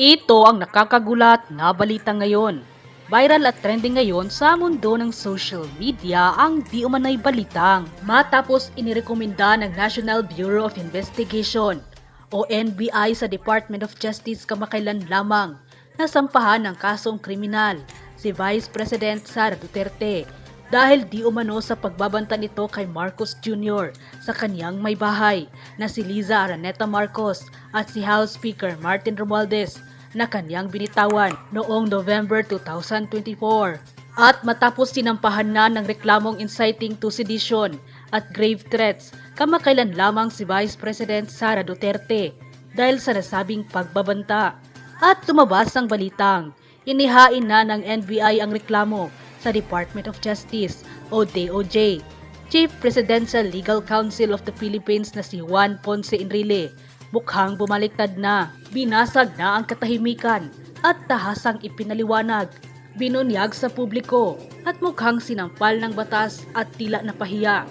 Ito ang nakakagulat na balita ngayon. Viral at trending ngayon sa mundo ng social media ang di umanay balitang matapos inirekomenda ng National Bureau of Investigation o NBI sa Department of Justice kamakailan lamang na sampahan ng kasong kriminal si Vice President Sara Duterte dahil di umano sa pagbabanta nito kay Marcos Jr. sa kanyang may bahay na si Liza Araneta Marcos at si House Speaker Martin Romualdez na kanyang binitawan noong November 2024. At matapos sinampahan na ng reklamong inciting to sedition at grave threats, kamakailan lamang si Vice President Sara Duterte dahil sa nasabing pagbabanta. At tumabas ang balitang, inihain na ng NBI ang reklamo sa Department of Justice o DOJ. Chief Presidential Legal Counsel of the Philippines na si Juan Ponce Enrile mukhang bumaliktad na. Binasag na ang katahimikan at tahasang ipinaliwanag. Binunyag sa publiko at mukhang sinampal ng batas at tila napahiya.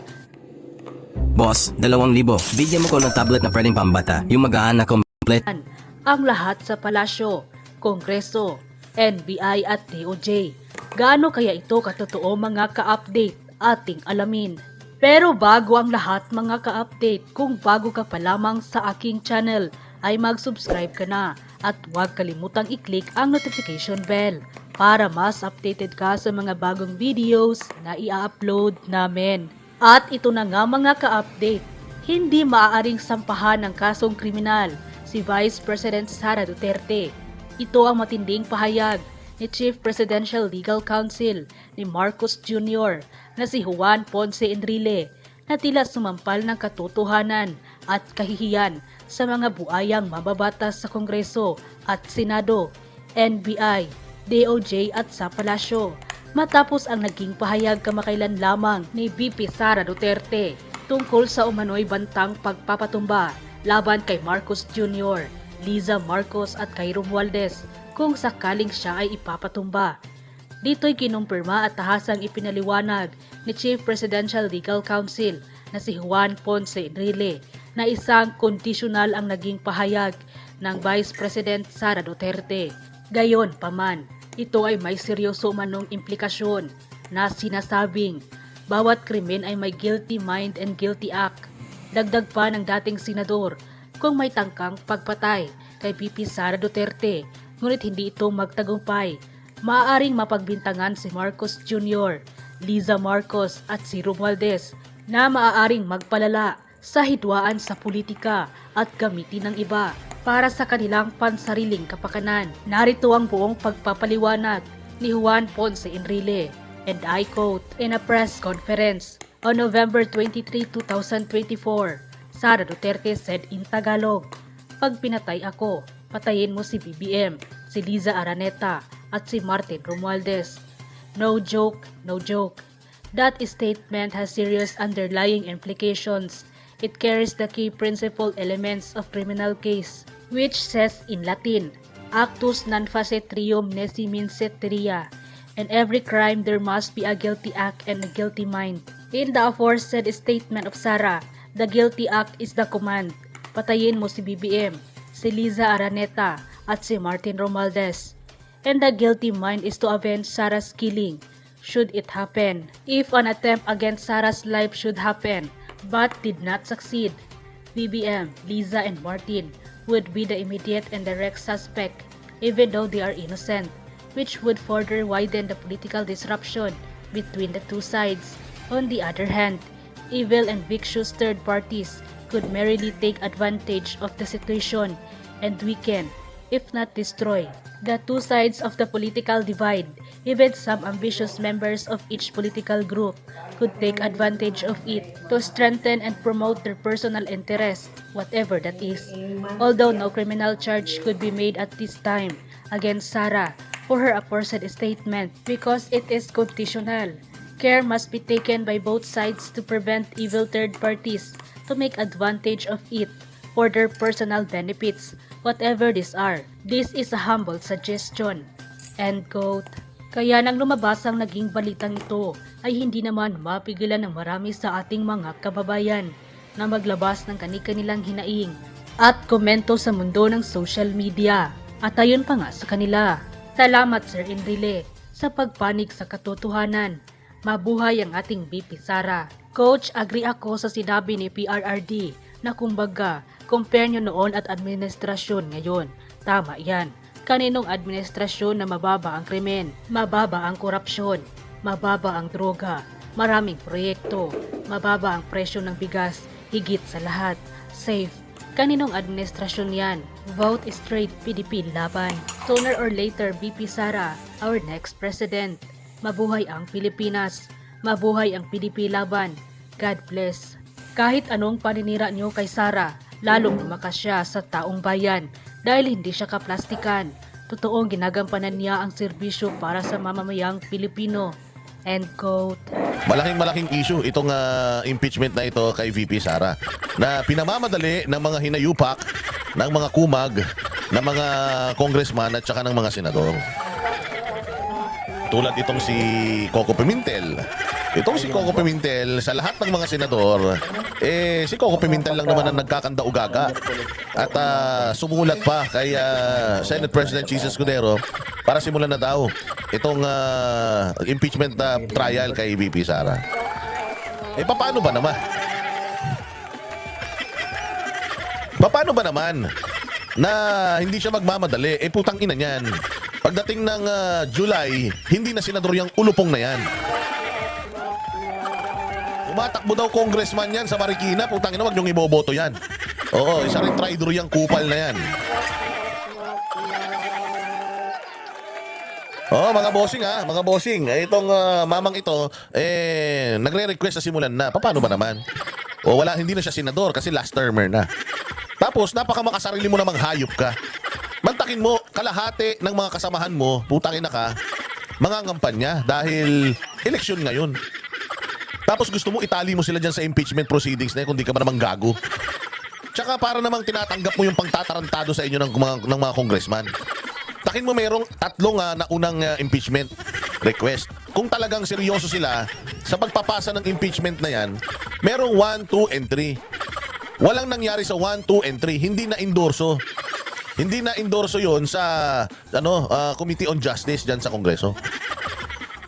Boss, dalawang libo. Bigyan mo ko ng tablet na pwedeng pambata. Yung magaan na complete. ang lahat sa palasyo, kongreso, NBI at DOJ. Gaano kaya ito katotoo mga ka-update ating alamin. Pero bago ang lahat mga ka-update, kung bago ka pa lamang sa aking channel, ay mag-subscribe ka na at huwag kalimutang i-click ang notification bell para mas updated ka sa mga bagong videos na i-upload namin. At ito na nga mga ka-update, hindi maaaring sampahan ng kasong kriminal si Vice President Sara Duterte. Ito ang matinding pahayag ni Chief Presidential Legal Counsel ni Marcos Jr. na si Juan Ponce Enrile na tila sumampal ng katotohanan at kahihiyan sa mga buayang mababatas sa Kongreso at Senado, NBI, DOJ at sa Palasyo matapos ang naging pahayag kamakailan lamang ni VP Sara Duterte tungkol sa umano'y bantang pagpapatumba laban kay Marcos Jr., Liza Marcos at kay Romualdez kung sakaling siya ay ipapatumba. Dito'y kinumpirma at tahasang ipinaliwanag ni Chief Presidential Legal Counsel na si Juan Ponce Enrile na isang kondisyonal ang naging pahayag ng Vice President Sara Duterte. Gayon paman, ito ay may seryoso manong implikasyon na sinasabing bawat krimen ay may guilty mind and guilty act. Dagdag pa ng dating senador kung may tangkang pagpatay kay PP Sara Duterte ngunit hindi ito magtagumpay. Maaaring mapagbintangan si Marcos Jr., Liza Marcos at si Romualdez na maaaring magpalala sa hidwaan sa politika at gamitin ng iba para sa kanilang pansariling kapakanan. Narito ang buong pagpapaliwanag ni Juan Ponce Enrile and I quote in a press conference on November 23, 2024. Sara Duterte said in Tagalog, Pag pinatay ako, patayin mo si BBM, si Liza Araneta at si Martin Romualdez. No joke, no joke. That statement has serious underlying implications. It carries the key principal elements of criminal case, which says in Latin, actus non facet trium nisi mincet teria. In every crime there must be a guilty act and a guilty mind. In the aforesaid statement of Sara, the guilty act is the command. Patayin mo si BBM, si Liza Araneta, at si Martin Romualdez. And the guilty mind is to avenge Sarah's killing, should it happen. If an attempt against Sarah's life should happen, but did not succeed, BBM, Liza, and Martin would be the immediate and direct suspect, even though they are innocent, which would further widen the political disruption between the two sides. On the other hand, evil and vicious third parties could merely take advantage of the situation and weaken, if not destroy, the two sides of the political divide. Even some ambitious members of each political group could take advantage of it to strengthen and promote their personal interest, whatever that is. Although no criminal charge could be made at this time against Sarah for her aforesaid statement because it is conditional. Care must be taken by both sides to prevent evil third parties to make advantage of it for their personal benefits, whatever these are. This is a humble suggestion. End quote. Kaya nang lumabas ang naging balitang ito ay hindi naman mapigilan ng marami sa ating mga kababayan na maglabas ng kani-kanilang hinaing at komento sa mundo ng social media. At ayon pa nga sa kanila. Salamat Sir Enrile sa pagpanig sa katotohanan. Mabuhay ang ating BP Sara. Coach, agree ako sa sinabi ni PRRD na kumbaga, compare nyo noon at administrasyon ngayon. Tama yan. Kaninong administrasyon na mababa ang krimen, mababa ang korupsyon, mababa ang droga, maraming proyekto, mababa ang presyo ng bigas, higit sa lahat, safe. Kaninong administrasyon yan? Vote straight PDP laban. Sooner or later, BP Sara, our next president. Mabuhay ang Pilipinas. Mabuhay ang PDP laban. God bless. Kahit anong paninira nyo kay Sara, lalong lumakas siya sa taong bayan dahil hindi siya kaplastikan. Totoong ginagampanan niya ang serbisyo para sa mamamayang Pilipino. End quote. Malaking malaking issue itong ah, impeachment na ito kay VP Sara na pinamamadali ng mga hinayupak ng mga kumag ng mga congressman at saka ng mga senador. Tulad itong si Coco Pimentel. Itong si Coco Pimentel, sa lahat ng mga senador, eh, si Coco Pimentel lang naman ang nagkakanda-ugaga. At ah, sumulat pa kay ah, Senate President Jesus Escudero para simulan na daw itong ah, impeachment ah, trial kay VP Sara. Eh, paano ba naman? Paano ba naman na hindi siya magmamadali? Eh, putang ina niyan. Pagdating ng ah, July, hindi na senador yung ulupong na yan. Umatakbo daw congressman yan sa Marikina. Putang ina, wag niyong iboboto yan. Oo, isa rin traitor yung kupal na yan. Oh, mga bossing ha, mga bossing. Eh, Itong ah, mamang ito, eh, nagre-request sa simulan na. Paano ba naman? O wala, hindi na siya senador kasi last termer na. Tapos, napakamakasarili mo namang hayop ka. Mantakin mo, kalahati ng mga kasamahan mo, putangin na ka, mga ngampanya dahil eleksyon ngayon. Tapos gusto mo itali mo sila dyan sa impeachment proceedings na yun, kung di ka ba namang gago. Tsaka para namang tinatanggap mo yung pangtatarantado sa inyo ng mga, ng mga congressman. Takin mo merong tatlong ah, naunang ah, impeachment request. Kung talagang seryoso sila sa pagpapasa ng impeachment na yan, merong 1, 2, and 3. Walang nangyari sa 1, 2, and 3. Hindi na endorso. Hindi na endorso yon sa ano ah, Committee on Justice dyan sa Kongreso.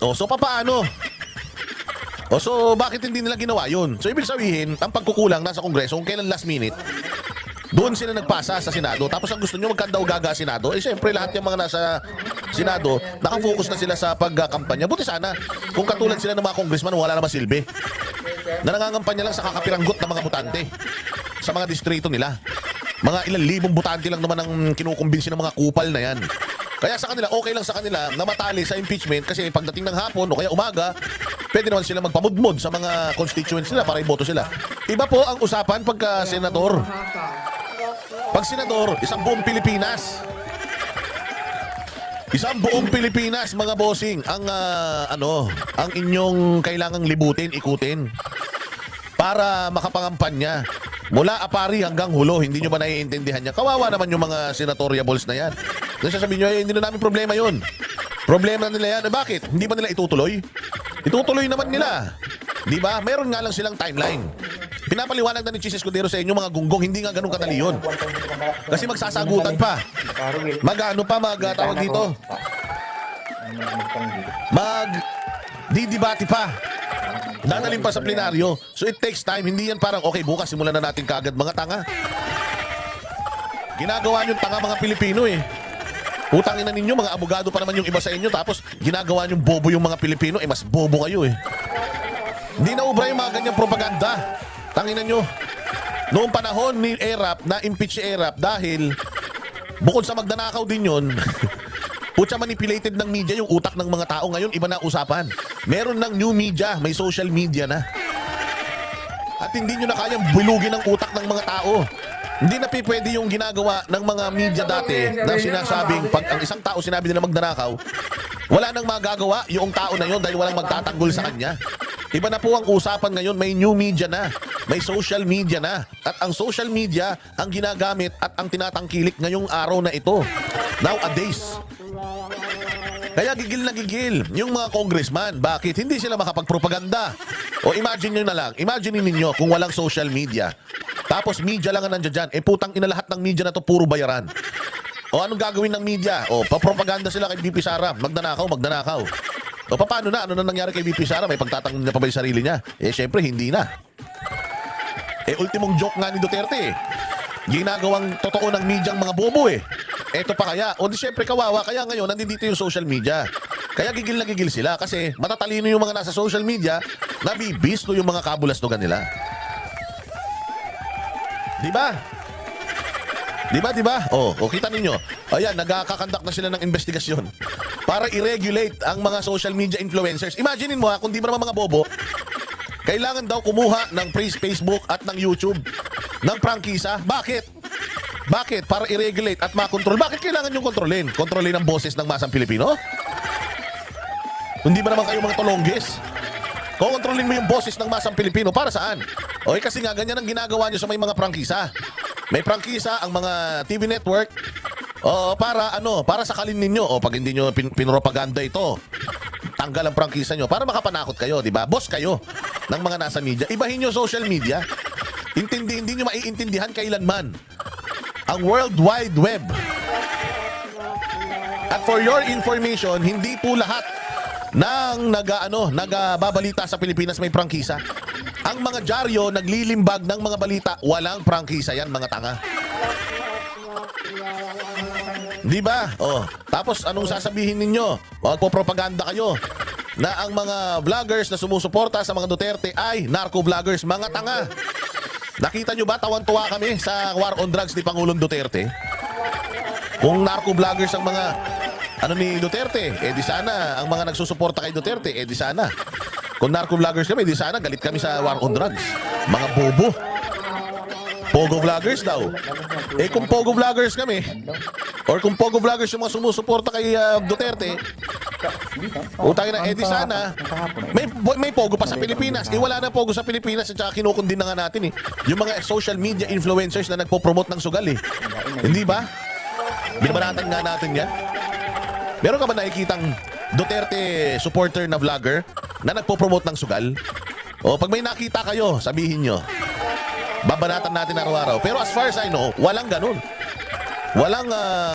O, so papaano? O so bakit hindi nila ginawa yun? So ibig sabihin, ang pagkukulang nasa Kongreso kung kailan last minute, doon sila nagpasa sa Senado. Tapos ang gusto nyo magkandaw gaga Senado, eh syempre lahat yung mga nasa Senado, nakafocus na sila sa pagkampanya. Buti sana, kung katulad sila ng mga congressman, wala naman silbi. Na nangangampanya lang sa kakapiranggot ng mga butante sa mga distrito nila. Mga ilang libong butante lang naman ang kinukumbinsi ng mga kupal na yan. Kaya sa kanila, okay lang sa kanila na matali sa impeachment kasi pagdating ng hapon o kaya umaga, pwede naman sila magpamudmod sa mga constituents nila para iboto sila. Iba po ang usapan pagka senador. Pag senador, isang buong Pilipinas. Isang buong Pilipinas, mga bossing, ang ah, ano, ang inyong kailangang libutin, ikutin para makapangampanya. Mula apari hanggang hulo, hindi nyo ba naiintindihan niya? Kawawa naman yung mga senatoriables na yan. Kasi sasabihin nyo, eh, hindi na namin problema yun. Problema nila yan. Eh, bakit? Hindi ba nila itutuloy? Itutuloy naman nila. Di ba? Meron nga lang silang timeline. Pinapaliwanag na ni Chis Escudero sa inyo mga gunggong, hindi nga ganun kadali yun. Kasi magsasagutan pa. Mag-ano pa, mag ah, dito. Mag didibati pa. Dadalhin pa sa plenaryo. So it takes time. Hindi yan parang, okay, bukas simulan na natin kagad mga tanga. Ginagawa nyo tanga mga Pilipino eh. Utangin na ninyo, mga abogado pa naman yung iba sa inyo. Tapos ginagawa nyo bobo yung mga Pilipino. Eh, mas bobo kayo eh. Hindi na ubra yung mga ganyang propaganda. Tanginan nyo. Noong panahon ni Erap, na-impeach si Erap dahil bukod sa magdanakaw din yun, Putya manipulated ng media yung utak ng mga tao ngayon, iba na usapan. Meron ng new media, may social media na. At hindi nyo na kayang bulugin ang utak ng mga tao. Hindi na pwede yung ginagawa ng mga media dati na sinasabing pag ang isang tao sinabi nila magdanakaw, wala nang magagawa yung tao na yon dahil walang magtatanggol sa kanya. Iba na po ang usapan ngayon, may new media na, may social media na. At ang social media ang ginagamit at ang tinatangkilik ngayong araw na ito. Nowadays. Kaya gigil na gigil yung mga congressman. Bakit? Hindi sila makapagpropaganda. O imagine nyo na lang. Imagine ninyo kung walang social media. Tapos media lang ang nandiyan dyan. Eh putang ina lahat ng media na to puro bayaran. O anong gagawin ng media? O papropaganda sila kay BP Sara. Magdanakaw, magdanakaw. O paano na? Ano na nangyari kay BP Sara? May pagtatanggol na pa ba yung sarili niya? Eh syempre, hindi na. Eh ultimong joke nga ni Duterte eh. Ginagawang totoo ng medyang mga bobo eh. Eto pa kaya. O di syempre kawawa. Kaya ngayon, nandito yung social media. Kaya gigil na gigil sila kasi matatalino yung mga nasa social media nabibisto yung mga kabulastugan nila. Di ba? Di ba, di ba? Oh, o kita ninyo. Ayan, nagkakakandak na sila ng investigasyon para i-regulate ang mga social media influencers. Imaginin mo ha, kung di mo naman mga bobo, kailangan daw kumuha ng Facebook at ng YouTube ng prangkisa. Bakit? Bakit? Para i-regulate at makontrol. Bakit kailangan yung kontrolin? Kontrolin ang boses ng masang Pilipino? Hindi ba naman kayo mga tolonggis? Kukontrolin mo yung boses ng masang Pilipino. Para saan? O eh, kasi nga, ganyan ang ginagawa nyo sa may mga prangkisa. May prangkisa ang mga TV network. O para ano, para sakalin ninyo. O pag hindi nyo pin- pinropaganda ito, tanggal ang prangkisa nyo para makapanakot kayo, di ba? Boss kayo ng mga nasa media. Ibahin nyo social media. Intindi, hindi nyo maiintindihan kailanman ang World Wide Web. At for your information, hindi po lahat ng nag-ano, nagbabalita sa Pilipinas may prangkisa. Ang mga dyaryo naglilimbag ng mga balita, walang prangkisa yan, mga tanga. Di ba? Oh, tapos anong sasabihin ninyo? Magpo-propaganda kayo na ang mga vloggers na sumusuporta sa mga Duterte ay narco-vloggers, mga tanga. Nakita nyo ba tawan-tuwa kami sa war on drugs ni Pangulong Duterte? Kung narco-vloggers ang mga ano ni Duterte, eh di sana ang mga nagsusuporta kay Duterte, eh di sana. Kung narco-vloggers kami, di sana galit kami sa war on drugs. Mga bobo. Pogo vloggers daw. Eh kung pogo vloggers kami, or kung pogo vloggers yung mga sumusuporta kay ah, Duterte, utangin na, eh di sana, may, may pogo pa sa Pilipinas. Eh wala na pogo sa Pilipinas at saka kinukundin na nga natin eh. Yung mga social media influencers na nagpo-promote ng sugal eh. Hindi ba? Binabanatan nga natin yan. Meron ka ba nakikitang Duterte supporter na vlogger na nagpo-promote ng sugal? O pag may nakita kayo, sabihin nyo. Babanatan natin araw-araw. Pero as far as I know, walang ganun. Walang ah,